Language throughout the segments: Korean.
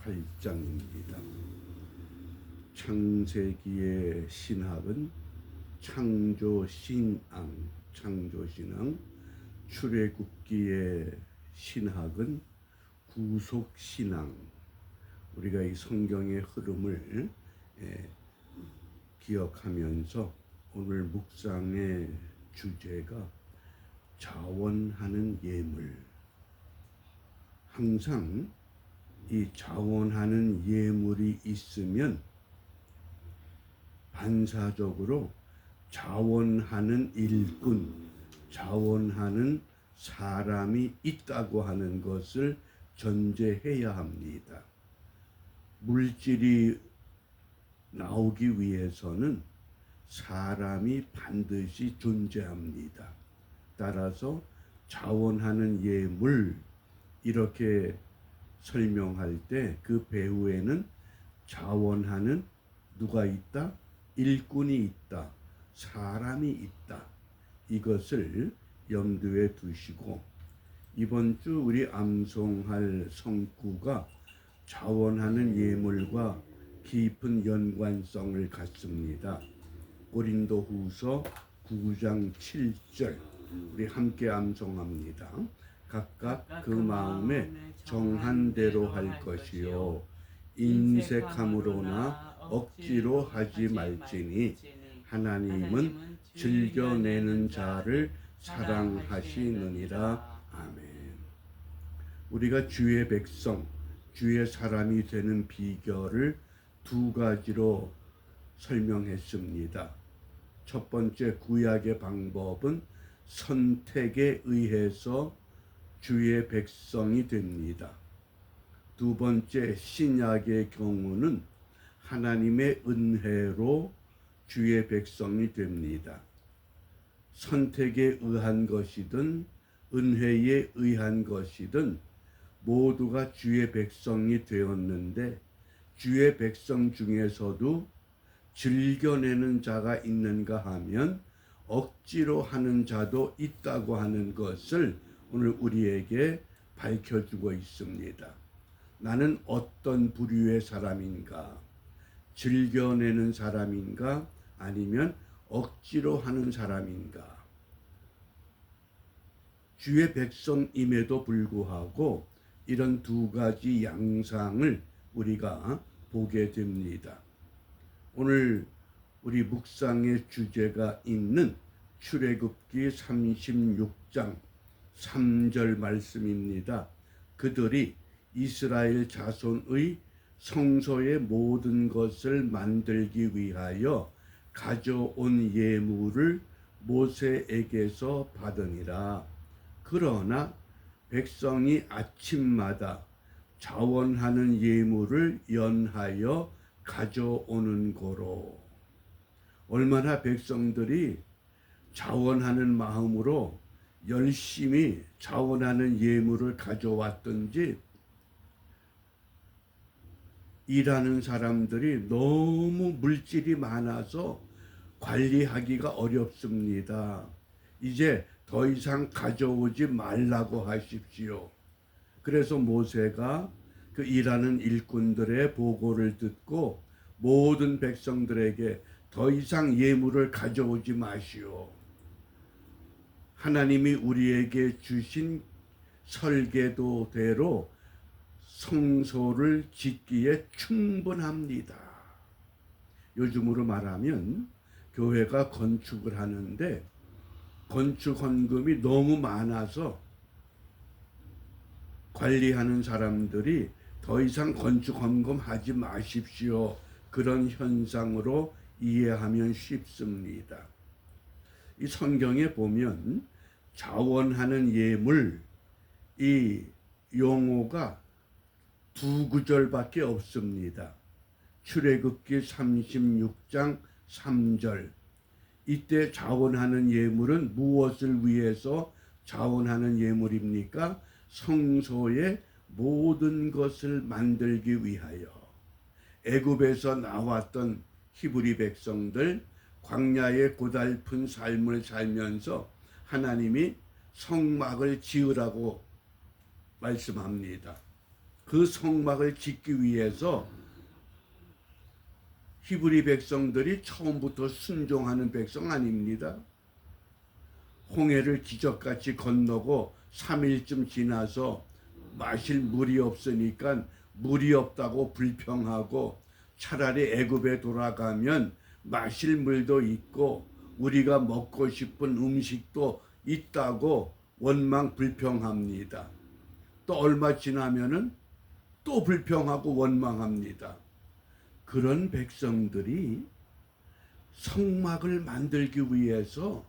8장입니다. 창세기의 신학은 창조신앙, 창조신앙, 출애굽기의 신학은 구속신앙. 우리가 이 성경의 흐름을 예, 기억하면서 오늘 묵상의 주제가 자원하는 예물. 항상 이 자원하는 예물이 있으면 반사적으로 자원하는 일꾼, 자원하는 사람이 있다고 하는 것을 전제해야 합니다. 물질이 나오기 위해서는 사람이 반드시 존재합니다. 따라서 자원하는 예물 이렇게 설명할 때 그 배후에는 자원하는 누가 있다? 일꾼이 있다. 사람이 있다. 이것을 염두에 두시고 이번 주 우리 암송할 성구가 자원하는 예물과 깊은 연관성을 갖습니다. 고린도 후서 9장 7절 우리 함께 암송합니다. 각각 그 마음에 정한 대로 할 것이요 인색함으로나 억지로 하지 말지니 하나님은 즐겨내는 자를 사랑하시느니라 아멘. 우리가 주의 백성, 주의 사람이 되는 비결을 두 가지로 설명했습니다. 첫 번째 구약의 방법은 선택에 의해서 주의 백성이 됩니다. 두 번째 신약의 경우는 하나님의 은혜로 주의 백성이 됩니다. 선택에 의한 것이든 은혜에 의한 것이든 모두가 주의 백성이 되었는데 주의 백성 중에서도 즐겨내는 자가 있는가 하면 억지로 하는 자도 있다고 하는 것을 오늘 우리에게 밝혀주고 있습니다. 나는 어떤 부류의 사람인가? 즐겨내는 사람인가? 아니면 억지로 하는 사람인가? 주의 백성임에도 불구하고 이런 두 가지 양상을 우리가 보게 됩니다. 오늘 우리 묵상의 주제가 있는 출애굽기 36장 3절 말씀입니다. 그들이 이스라엘 자손의 성소의 모든 것을 만들기 위하여 가져온 예물을 모세에게서 받으니라. 그러나 백성이 아침마다 자원하는 예물을 연하여 가져오는 거로 얼마나 백성들이 자원하는 마음으로 열심히 자원하는 예물을 가져왔든지 일하는 사람들이 너무 물질이 많아서 관리하기가 어렵습니다. 이제 더 이상 가져오지 말라고 하십시오. 그래서 모세가 그 일하는 일꾼들의 보고를 듣고 모든 백성들에게 더 이상 예물을 가져오지 마시오. 하나님이 우리에게 주신 설계도대로 성소를 짓기에 충분합니다. 요즘으로 말하면 교회가 건축을 하는데 건축 헌금이 너무 많아서 관리하는 사람들이 더 이상 건축 헌금 하지 마십시오. 그런 현상으로 이해하면 쉽습니다. 이 성경에 보면 자원하는 예물 이 용어가 두 구절밖에 없습니다. 출애굽기 36장 3절 이때 자원하는 예물은 무엇을 위해서 자원하는 예물입니까? 성소의 모든 것을 만들기 위하여 애굽에서 나왔던 히브리 백성들 광야의 고달픈 삶을 살면서 하나님이 성막을 지으라고 말씀합니다. 그 성막을 짓기 위해서 히브리 백성들이 처음부터 순종하는 백성 아닙니다. 홍해를 기적같이 건너고 3일쯤 지나서 마실 물이 없으니까 물이 없다고 불평하고 차라리 애굽에 돌아가면 마실 물도 있고 우리가 먹고 싶은 음식도 있다고 원망 불평합니다. 또 얼마 지나면은 또 불평하고 원망합니다. 그런 백성들이 성막을 만들기 위해서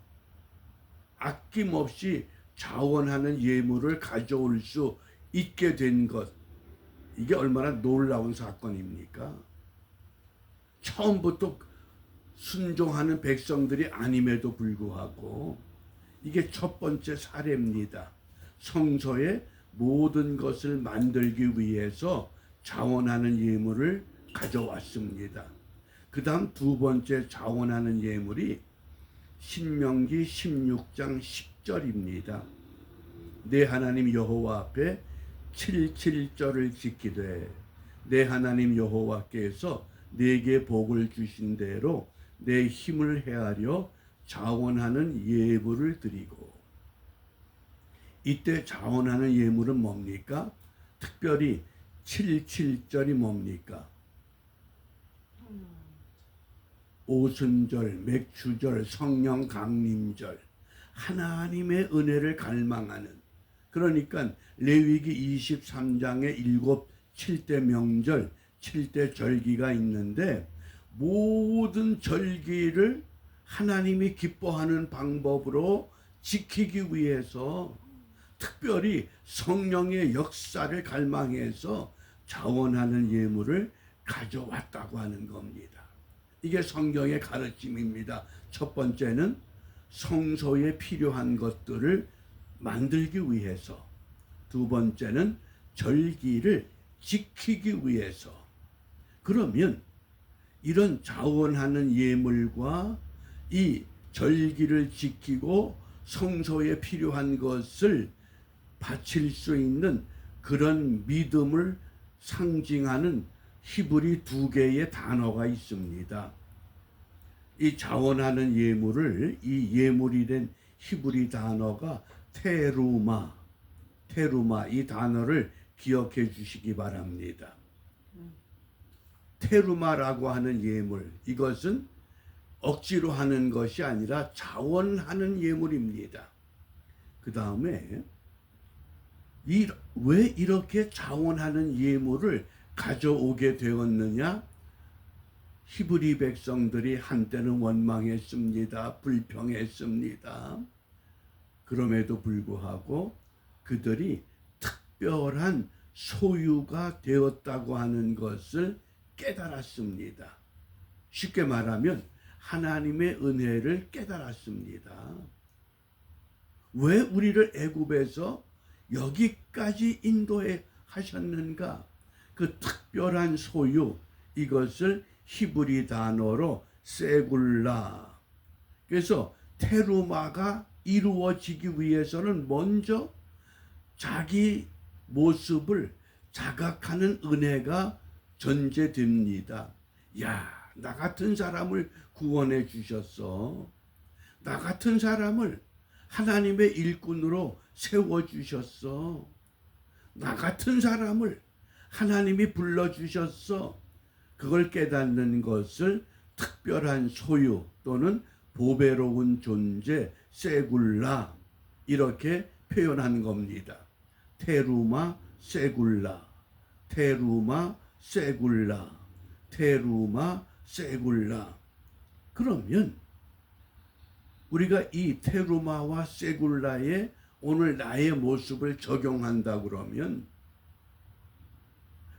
아낌없이 자원하는 예물을 가져올 수 있게 된 것. 이게 얼마나 놀라운 사건입니까? 처음부터 순종하는 백성들이 아님에도 불구하고 이게 첫 번째 사례입니다. 성소에 모든 것을 만들기 위해서 자원하는 예물을 가져왔습니다. 그 다음 두 번째 자원하는 예물이 신명기 16장 10절입니다. 내 하나님 여호와 앞에 77절을 지키되 내 하나님 여호와께서 내게 복을 주신 대로 내 힘을 헤아려 자원하는 예물을 드리고 이때 자원하는 예물은 뭡니까? 특별히 77절이 뭡니까? 오순절, 맥주절, 성령 강림절, 하나님의 은혜를 갈망하는 그러니까 레위기 23장에 일곱 7대 명절, 7대 절기가 있는데 모든 절기를 하나님이 기뻐하는 방법으로 지키기 위해서 특별히 성령의 역사를 갈망해서 자원하는 예물을 가져왔다고 하는 겁니다. 이게 성경의 가르침입니다. 첫 번째는 성소에 필요한 것들을 만들기 위해서, 두 번째는 절기를 지키기 위해서. 그러면 이런 자원하는 예물과 이 절기를 지키고 성소에 필요한 것을 바칠 수 있는 그런 믿음을 상징하는 히브리 두 개의 단어가 있습니다. 이 자원하는 예물을 이 예물이 된 히브리 단어가 테루마, 테루마 이 단어를 기억해 주시기 바랍니다. 테루마라고 하는 예물 이것은 억지로 하는 것이 아니라 자원하는 예물입니다. 그 다음에 왜 이렇게 자원하는 예물을 가져오게 되었느냐? 히브리 백성들이 한때는 원망했습니다. 불평했습니다. 그럼에도 불구하고 그들이 특별한 소유가 되었다고 하는 것을 깨달았습니다. 쉽게 말하면 하나님의 은혜를 깨달았습니다. 왜 우리를 애굽에서 여기까지 인도해 하셨는가? 그 특별한 소유 이것을 히브리 단어로 세굴라. 그래서 테루마가 이루어지기 위해서는 먼저 자기 모습을 자각하는 은혜가 전제됩니다. 야, 나 같은 사람을 구원해 주셨어. 나 같은 사람을 하나님의 일꾼으로 세워 주셨어. 나 같은 사람을 하나님이 불러 주셨어. 그걸 깨닫는 것을 특별한 소유 또는 보배로운 존재 세굴라 이렇게 표현한 겁니다. 테루마 세굴라 테루마 세굴라 테루마 세굴라 그러면 우리가 이 테루마와 세굴라의 오늘 나의 모습을 적용한다 그러면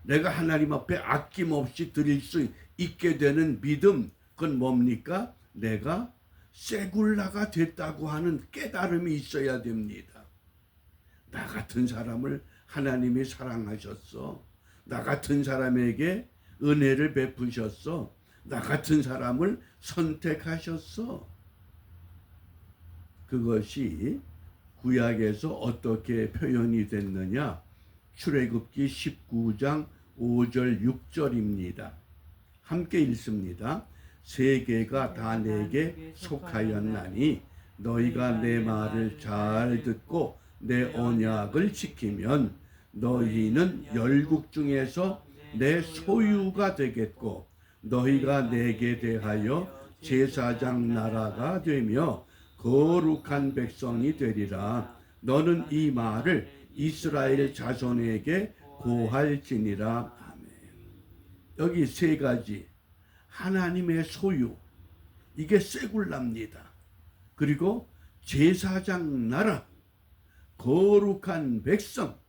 내가 하나님 앞에 아낌없이 드릴 수 있게 되는 믿음 그건 뭡니까? 내가 세굴라가 됐다고 하는 깨달음이 있어야 됩니다. 나 같은 사람을 하나님이 사랑하셨어. 나 같은 사람에게 은혜를 베푸셨어. 나 같은 사람을 선택하셨어. 그것이 구약에서 어떻게 표현이 됐느냐? 출애굽기 19장 5절 6절입니다. 함께 읽습니다. 세계가 다 내게 속하였나니 너희가 내 말을 잘 듣고 내 언약을 지키면 너희는 열국 중에서 내 소유가 되겠고 너희가 내게 대하여 제사장 나라가 되며 거룩한 백성이 되리라. 너는 이 말을 이스라엘 자손에게 고할지니라. 아멘. 여기 세 가지 하나님의 소유 이게 세굴랍니다. 그리고 제사장 나라 거룩한 백성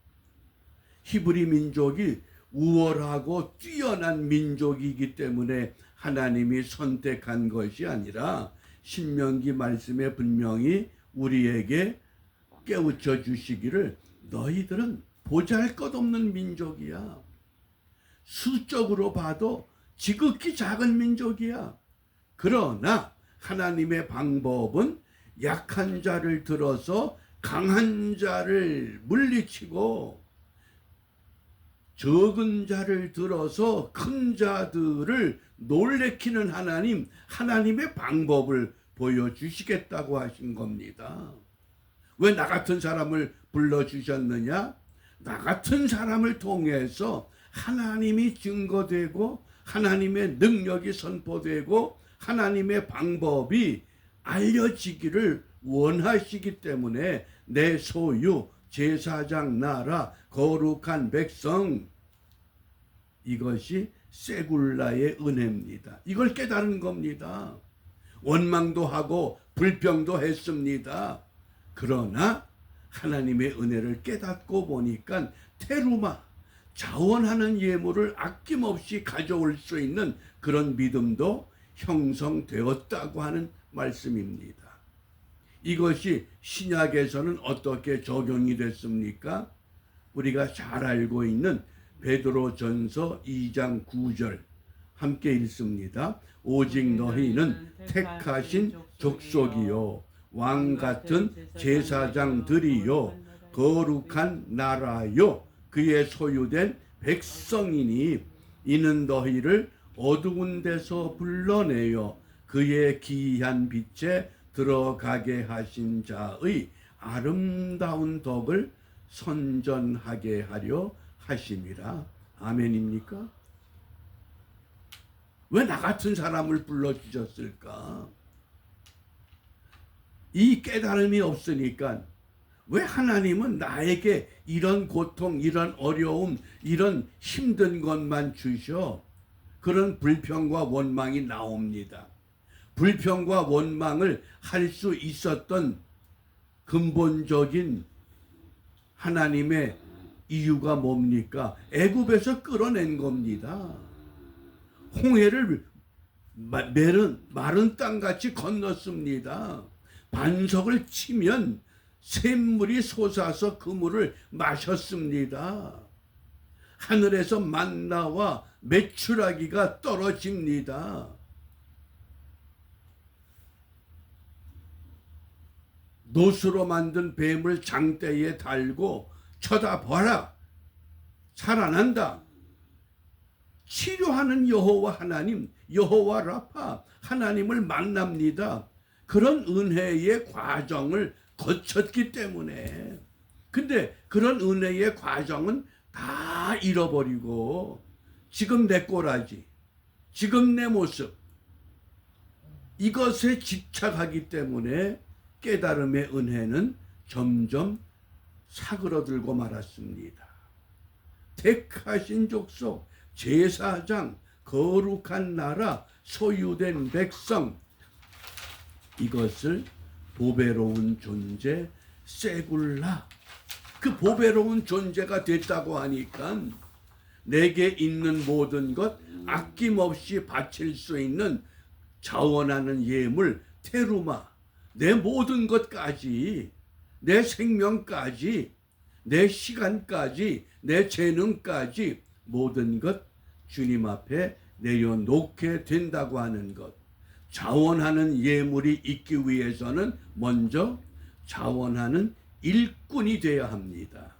히브리 민족이 우월하고 뛰어난 민족이기 때문에 하나님이 선택한 것이 아니라 신명기 말씀에 분명히 우리에게 깨우쳐 주시기를 너희들은 보잘 것 없는 민족이야. 수적으로 봐도 지극히 작은 민족이야. 그러나 하나님의 방법은 약한 자를 들어서 강한 자를 물리치고 적은 자를 들어서 큰 자들을 놀래키는 하나님, 하나님의 방법을 보여주시겠다고 하신 겁니다. 왜 나 같은 사람을 불러주셨느냐? 나 같은 사람을 통해서 하나님이 증거되고 하나님의 능력이 선포되고 하나님의 방법이 알려지기를 원하시기 때문에 내 소유, 제사장 나라, 거룩한 백성 이것이 세굴라의 은혜입니다. 이걸 깨달은 겁니다. 원망도 하고 불평도 했습니다. 그러나 하나님의 은혜를 깨닫고 보니까 테루마 자원하는 예물을 아낌없이 가져올 수 있는 그런 믿음도 형성되었다고 하는 말씀입니다. 이것이 신약에서는 어떻게 적용이 됐습니까? 우리가 잘 알고 있는 베드로 전서 2장 9절 함께 읽습니다. 오직 너희는 택하신 족속이요 왕 같은 제사장들이요 거룩한 나라요 그의 소유된 백성이니 이는 너희를 어두운 데서 불러내어 그의 기이한 빛에 들어가게 하신 자의 아름다운 덕을 선전하게 하려 하심이라. 아멘입니까? 왜 나 같은 사람을 불러주셨을까? 이 깨달음이 없으니까 왜 하나님은 나에게 이런 고통, 이런 어려움, 이런 힘든 것만 주셔? 그런 불평과 원망이 나옵니다. 불평과 원망을 할 수 있었던 근본적인 하나님의 이유가 뭡니까? 애굽에서 끌어낸 겁니다. 홍해를 마른, 마른 땅같이 건넜습니다. 반석을 치면 샘물이 솟아서 그 물을 마셨습니다. 하늘에서 만나와 메추라기가 떨어집니다. 노수로 만든 뱀을 장대에 달고 쳐다봐라. 살아난다. 치료하는 여호와 하나님, 여호와 라파 하나님을 만납니다. 그런 은혜의 과정을 거쳤기 때문에. 근데 그런 은혜의 과정은 다 잃어버리고 지금 내 꼬라지, 지금 내 모습 이것에 집착하기 때문에 깨달음의 은혜는 점점 사그러들고 말았습니다. 택하신 족속, 제사장, 거룩한 나라, 소유된 백성. 이것을 보배로운 존재 세굴라. 그 보배로운 존재가 됐다고 하니까 내게 있는 모든 것 아낌없이 바칠 수 있는 자원하는 예물 테루마 내 모든 것까지 내 생명까지 내 시간까지 내 재능까지 모든 것 주님 앞에 내려놓게 된다고 하는 것 자원하는 예물이 있기 위해서는 먼저 자원하는 일꾼이 되어야 합니다.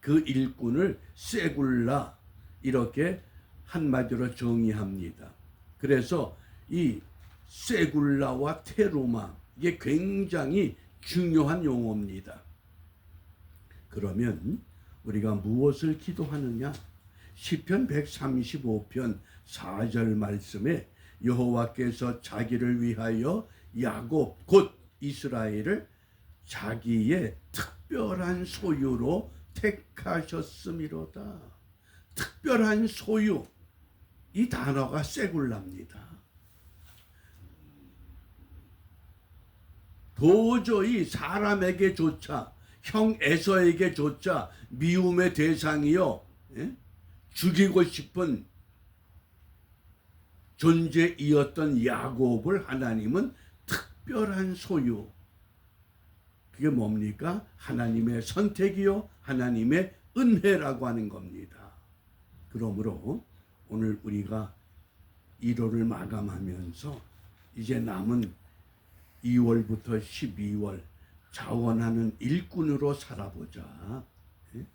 그 일꾼을 세굴라 이렇게 한마디로 정의합니다. 그래서 이 세굴라와 테로마 이게 굉장히 중요한 용어입니다. 그러면 우리가 무엇을 기도하느냐? 시편 135편 4절 말씀에 여호와께서 자기를 위하여 야곱 곧 이스라엘을 자기의 특별한 소유로 택하셨음이로다. 특별한 소유 이 단어가 세굴랍니다. 도저히 사람에게조차 형 에서에게조차 미움의 대상이요 예? 죽이고 싶은 존재이었던 야곱을 하나님은 특별한 소유 그게 뭡니까? 하나님의 선택이요 하나님의 은혜라고 하는 겁니다. 그러므로 오늘 우리가 1월을 마감하면서 이제 남은 2월부터 12월 자원하는 일꾼으로 살아보자. 예?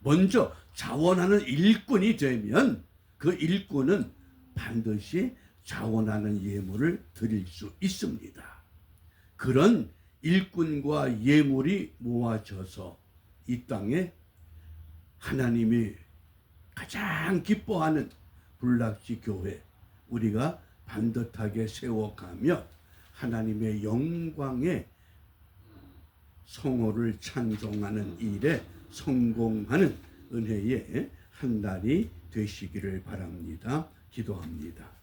먼저 자원하는 일꾼이 되면 그 일꾼은 반드시 자원하는 예물을 드릴 수 있습니다. 그런 일꾼과 예물이 모아져서 이 땅에 하나님이 가장 기뻐하는 불락지 교회 우리가 반듯하게 세워가며 하나님의 영광의 성호를 찬송하는 일에 성공하는 은혜의 한 달이 되시기를 바랍니다. 기도합니다.